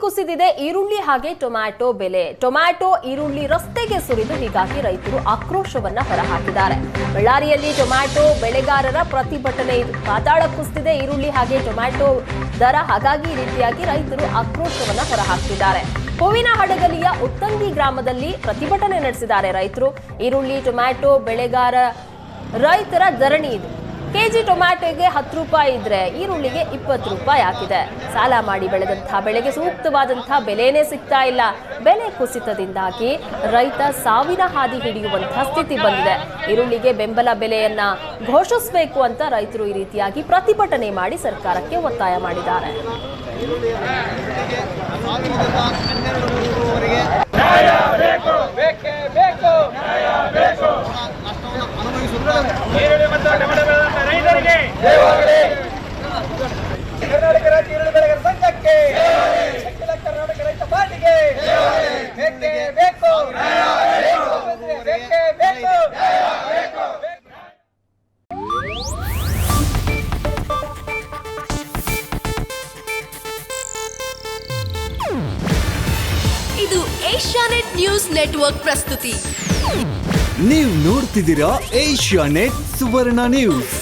ಕುಸಿದಿದೆ. ಈರುಳ್ಳಿ ಹಾಗೆ ಟೊಮ್ಯಾಟೊ ಬೆಲೆ. ಟೊಮ್ಯಾಟೊ, ಈರುಳ್ಳಿ ರಸ್ತೆಗೆ ಸುರಿದು ಹೀಗಾಗಿ ರೈತರು ಆಕ್ರೋಶವನ್ನ ಹೊರಹಾಕಿದ್ದಾರೆ. ಬಳ್ಳಾರಿಯಲ್ಲಿ ಟೊಮ್ಯಾಟೊ ಬೆಳೆಗಾರರ ಪ್ರತಿಭಟನೆ ಪಾತಾಳ ಕುಸಿದಿದೆ. ಈರುಳ್ಳಿ ಹಾಗೆ ಟೊಮ್ಯಾಟೊ ದರ ಹಾಗಾಗಿ ರೀತಿಯಾಗಿ ರೈತರು ಆಕ್ರೋಶವನ್ನ ಹೊರಹಾಕಿದ್ದಾರೆ. ಹೂವಿನ ಹಡಗಲಿಯ ಉತ್ತಂಗಿ ಗ್ರಾಮದಲ್ಲಿ ಪ್ರತಿಭಟನೆ ನಡೆಸಿದ್ದಾರೆ ರೈತರು. ಈರುಳ್ಳಿ, ಟೊಮ್ಯಾಟೊ ಬೆಳೆಗಾರ ರೈತರ ಧರಣಿ ಇದು. ಕೆಜಿ ಟೊಮ್ಯಾಟೊಗೆ ಹತ್ತು ರೂಪಾಯಿ ಇದ್ರೆ ಈರುಳ್ಳಿಗೆ ಇಪ್ಪತ್ತು ರೂಪಾಯಿ ಹಾಕಿದೆ. ಸಾಲ ಮಾಡಿ ಬೆಳೆದಂತಹ ಬೆಳೆಗೆ ಸೂಕ್ತವಾದಂತಹ ಬೆಲೆನೇ ಸಿಗ್ತಾ ಇಲ್ಲ. ಬೆಲೆ ಕುಸಿತದಿಂದಾಗಿ ರೈತ ಸಾವಿನ ಹಾದಿ ಹಿಡಿಯುವಂತಹ ಸ್ಥಿತಿ ಬಂದಿದೆ. ಈರುಳ್ಳಿಗೆ ಬೆಂಬಲ ಬೆಲೆಯನ್ನ ಘೋಷಿಸಬೇಕು ಅಂತ ರೈತರು ಈ ರೀತಿಯಾಗಿ ಪ್ರತಿಭಟನೆ ಮಾಡಿ ಸರ್ಕಾರಕ್ಕೆ ಒತ್ತಾಯ ಮಾಡಿದ್ದಾರೆ. ಬೇಕೇ! ಕರ್ನಾಟಕ ರಾಜ್ಯ ಈರುಳ್ಳಿ ಬೆಳೆಗಾರರ ಸಂಘಕ್ಕೆ ಅಖಿಲ ಕರ್ನಾಟಕ ರೈತ ಪಾರ್ಟಿಗೆ ಬೇಕೇ ಬೇಕು. ಬೇಕೇ ಬೇಕು. ಇದು ಏಷ್ಯಾನೆಟ್ ನ್ಯೂಸ್ ನೆಟ್ವರ್ಕ್ ಪ್ರಸ್ತುತಿ. ನೀವು ನೋಡ್ತಿದ್ದೀರಾ ಏಷ್ಯಾ ನೆಟ್ ಸುವರ್ಣ ನ್ಯೂಸ್.